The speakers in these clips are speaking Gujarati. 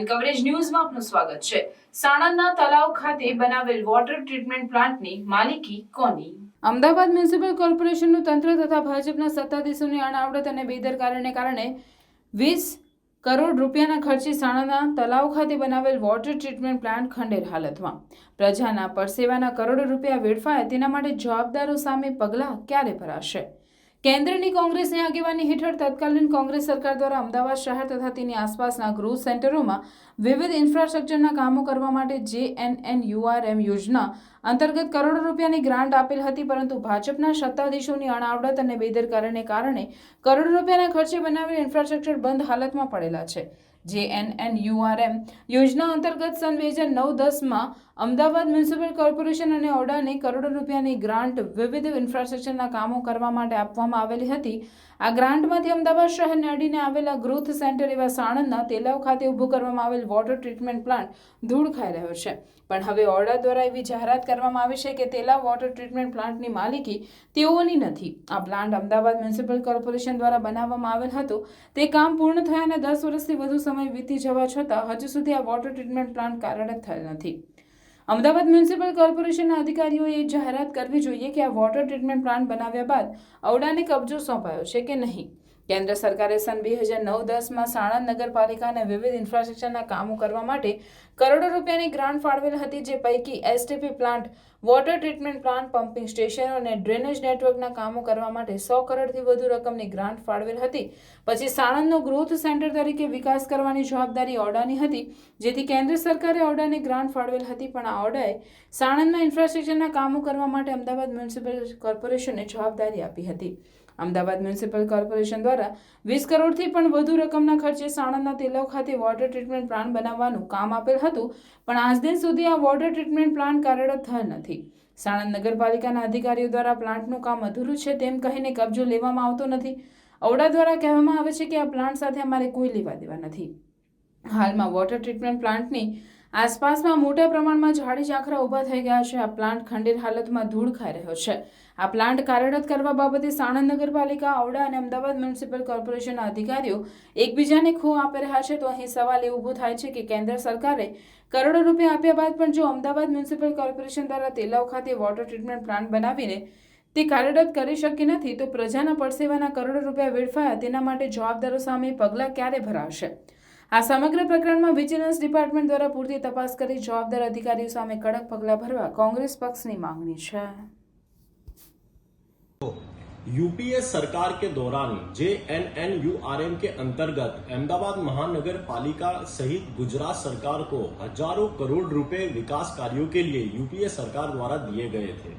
નાઇન કવરેજ ન્યૂઝમાં આપનું સ્વાગત છે. સાણંદના તલાવ ખાતે બનાવેલ વોટર ટ્રીટમેન્ટ પ્લાન્ટની માલિકી કોની? અમદાવાદ મ્યુનિસિપલ કોર્પોરેશનનું તંત્ર તથા ભાજપના સત્તાધીશોની અણાવડત અને બેદરકારીને કારણે વીસ કરોડ રૂપિયાના ખર્ચે સાણાના તલાવ ખાતે બનાવેલ વોટર ટ્રીટમેન્ટ પ્લાન્ટ ખંડેર હાલતમાં. પ્રજાના પરસેવાના કરોડો રૂપિયા વેડફાય તેના માટે જવાબદારો સામે પગલાં ક્યારે ભરાશે? કેન્દ્રની કોંગ્રેસની આગેવાની હેઠળ તત્કાલીન કોંગ્રેસ સરકાર દ્વારા અમદાવાદ શહેર તથા તેની આસપાસના ગૃહ સેન્ટરોમાં વિવિધ ઇન્ફ્રાસ્ટ્રક્ચરના કામો કરવા માટે જે એન એન યુઆરએમ યોજના અંતર્ગત કરોડો રૂપિયાની ગ્રાન્ટ આપેલ હતી, પરંતુ ભાજપના સત્તાધીશોની અણાવડત અને બેદરકારીને કારણે કરોડો રૂપિયાના ખર્ચે બનાવેલ ઇન્ફ્રાસ્ટ્રક્ચર બંધ હાલતમાં પડેલા છે. જે એન એન યુઆરએમ યોજના અંતર્ગત સન બે હજાર નવ દસમાં અમદાવાદ મ્યુનિસિપલ કોર્પોરેશન અને ઓડાને કરોડો રૂપિયાની ગ્રાન્ટ વિવિધ ઇન્ફ્રાસ્ટ્રક્ચરના કામો કરવા માટે આપવામાં આવેલી હતી. આ ગ્રાન્ટમાંથી અમદાવાદ શહેરને અડીને આવેલા ગ્રોથ સેન્ટર એવા સાણંદના તેલાવ ખાતે ઊભું કરવામાં આવેલ વોટર ટ્રીટમેન્ટ પ્લાન્ટ ધૂળ ખાઈ રહ્યો છે. પણ હવે ઓરડા દ્વારા એવી જાહેરાત કરવામાં આવી છે કે તેલાવ વોટર ટ્રીટમેન્ટ પ્લાન્ટની માલિકી તેઓની નથી. આ પ્લાન્ટ અમદાવાદ મ્યુનિસિપલ કોર્પોરેશન દ્વારા બનાવવામાં આવેલ હતો. તે કામ પૂર્ણ થયાને દસ વર્ષથી વધુ સમય વીતી જવા છતાં હજુ સુધી આ વોટર ટ્રીટમેન્ટ પ્લાન્ટ કાર્યરત થયેલ નથી. અમદાવાદ મ્યુનિસિપલ કોર્પોરેશનના અધિકારીઓએ એ જાહેરાત કરવી જોઈએ કે આ વોટર ટ્રીટમેન્ટ પ્લાન્ટ બનાવ્યા બાદ ઔડાને કબજો સોંપાયો છે કે નહીં? કેન્દ્ર સરકારે સન બે હજાર નવ દસમાં સાણંદ નગરપાલિકાને વિવિધ ઇન્ફ્રાસ્ટ્રક્ચરના કામો કરવા માટે કરોડો રૂપિયાની ગ્રાન્ટ ફાળવેલ હતી, જે પૈકી STP plant water treatment plant pumping station અને ડ્રેનેજ નેટવર્કના કામો કરવા માટે સો કરોડથી વધુ રકમની ગ્રાન્ટ ફાળવેલ હતી. પછી સાણંદનો ગ્રોથ સેન્ટર તરીકે વિકાસ કરવાની જવાબદારી ઓડાની હતી, જેથી કેન્દ્ર સરકારે ઓડાને ગ્રાન્ટ ફાળવેલ હતી, પણ આ ઓડાએ સાણંદમાં ઇન્ફ્રાસ્ટ્રક્ચરના કામો કરવા માટે અમદાવાદ મ્યુનિસિપલ કોર્પોરેશનને જવાબદારી આપી હતી. અમદાવાદ મ્યુનિસિપલ કોર્પોરેશન દ્વારા વીસ કરોડથી પણ વધુ રકમના ખર્ચે સાણંદના તેલાવ ખાતે વોટર ટ્રીટમેન્ટ પ્લાન્ટ બનાવવાનું કામ આપેલ હતું, પણ આજ દિન સુધી આ વોટર ટ્રીટમેન્ટ પ્લાન્ટ કાર્યરત થયેલ નથી. સાણંદ નગરપાલિકાના અધિકારીઓ દ્વારા પ્લાન્ટનું કામ અધૂરું છે તેમ કહીને કબજો લેવામાં આવતો નથી. ઔડા દ્વારા કહેવામાં આવે છે કે આ પ્લાન્ટ સાથે અમારે કોઈ લેવા દેવા નથી. હાલમાં વોટર ટ્રીટમેન્ટ પ્લાન્ટની આસપાસમાં મોટા પ્રમાણમાં ઝાડી ઝાંખરા ઊભા થઈ ગયા છે. આ પ્લાન્ટ ખંડેર હાલતમાં ધૂળ ખાઈ રહ્યો છે. આ પ્લાન્ટ કાર્યરત કરવા બાબતે સાણંદ નગરપાલિકા ઔડા અને અમદાવાદ મ્યુનિસિપલ કોર્પોરેશનના અધિકારીઓ એકબીજાને ખો આપી રહ્યા છે. તો અહીં સવાલ એ ઊભો થાય છે કે કેન્દ્ર સરકારે કરોડો રૂપિયા આપ્યા બાદ પણ જો અમદાવાદ મ્યુનિસિપલ કોર્પોરેશન દ્વારા તેલાવ ખાતે વોટર ટ્રીટમેન્ટ પ્લાન્ટ બનાવીને તે કાર્યરત કરી શકી નથી, તો પ્રજાના પરસેવાના કરોડો રૂપિયા વેડફાયા. તેના માટે જવાબદારો સામે પગલાં ક્યારે ભરાશે? આ સમગ્ર પ્રકરણમાં વિજિલન્સ ડિપાર્ટમેન્ટ દ્વારા પૂરતી તપાસ કરી જવાબદાર અધિકારીઓ સામે કડક પગલાં ભરવા કોંગ્રેસ પક્ષની માંગણી છે यूपीए सरकार के दौरान J N N U R M के अंतर्गत अहमदाबाद महानगर पालिका सहित गुजरात सरकार को हजारों करोड़ रुपए विकास कार्यों के लिए यूपीए सरकार द्वारा दिए गए थे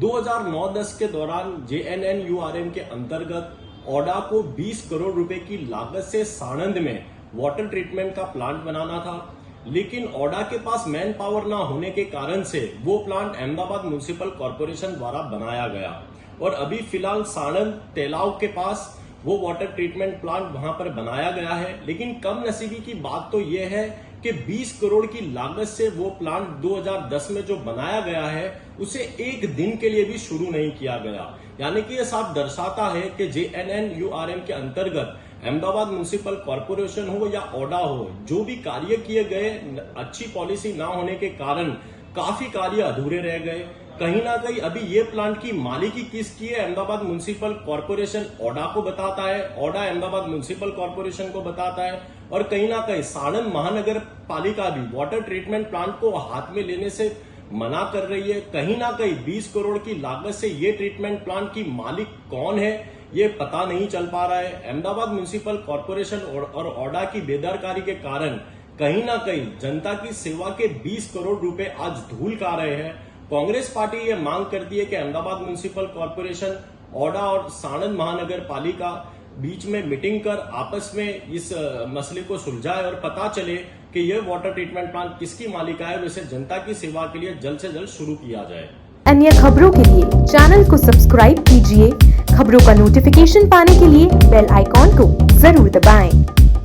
2009-10 के दौरान J N N U R M के अंतर्गत ओडा को 20 करोड़ रुपए की लागत से साणंद में वाटर ट्रीटमेंट का प्लांट बनाना था। लेकिन ओडा के पास मैन पावर ना होने के कारण से वो प्लांट अहमदाबाद म्यूनिसिपल कॉरपोरेशन द्वारा बनाया गया। और अभी फ़िलहाल साणंद तेलाव के पास वो वाटर ट्रीटमेंट प्लांट वहाँ पर बनाया गया है। लेकिन कम नसीबी की बात तो ये है कि 20 करोड़ की लागत से वो प्लांट 2010 में जो बनाया गया है, उसे एक दिन के लिए भी शुरू नहीं किया गया। यानी कि यह साफ़ दर्शाता है कि जे के अंतर्गत अहमदाबाद म्यूनिसिपल कॉरपोरेशन हो या ओडा हो, जो भी कार्य किए गए, अच्छी पॉलिसी ना होने के कारण काफ़ी कार्य अधूरे रह गए। कहीं ना कहीं अभी ये प्लांट की मालिकी किसकी है, अहमदाबाद म्यूनिसिपल कॉरपोरेशन ओडा को बताता है। ओडा अहमदाबाद म्यूनिसिपल कॉरपोरेशन को बताता है। और कहीं ना कहीं साणंद महानगर पालिका भी वाटर ट्रीटमेंट प्लांट को हाथ में लेने से मना कर रही है। कहीं ना कहीं 20 करोड़ की लागत से ये ट्रीटमेंट प्लांट की मालिक कौन है ये पता नहीं चल पा रहा है। अहमदाबाद म्यूनिसिपल कॉरपोरेशन और, ओडा की बेदरकारी के कारण कहीं ना कहीं जनता की सेवा के 20 करोड़ रुपए आज धूल खा रहे हैं। कांग्रेस पार्टी ये मांग करती है कि अहमदाबाद म्यूनिसिपल कॉरपोरेशन ओडा और साणंद महानगर पालिका बीच में मीटिंग कर आपस में इस मसले को सुलझाए और पता चले कि यह वाटर ट्रीटमेंट प्लांट किसकी मालिका है और इसे जनता की सेवा के लिए जल्द से जल्द शुरू किया जाए अन्य खबरों के लिए चैनल को सब्सक्राइब कीजिए खबरों का नोटिफिकेशन पाने के लिए बेल आइकॉन को ज़रूर दबाएँ।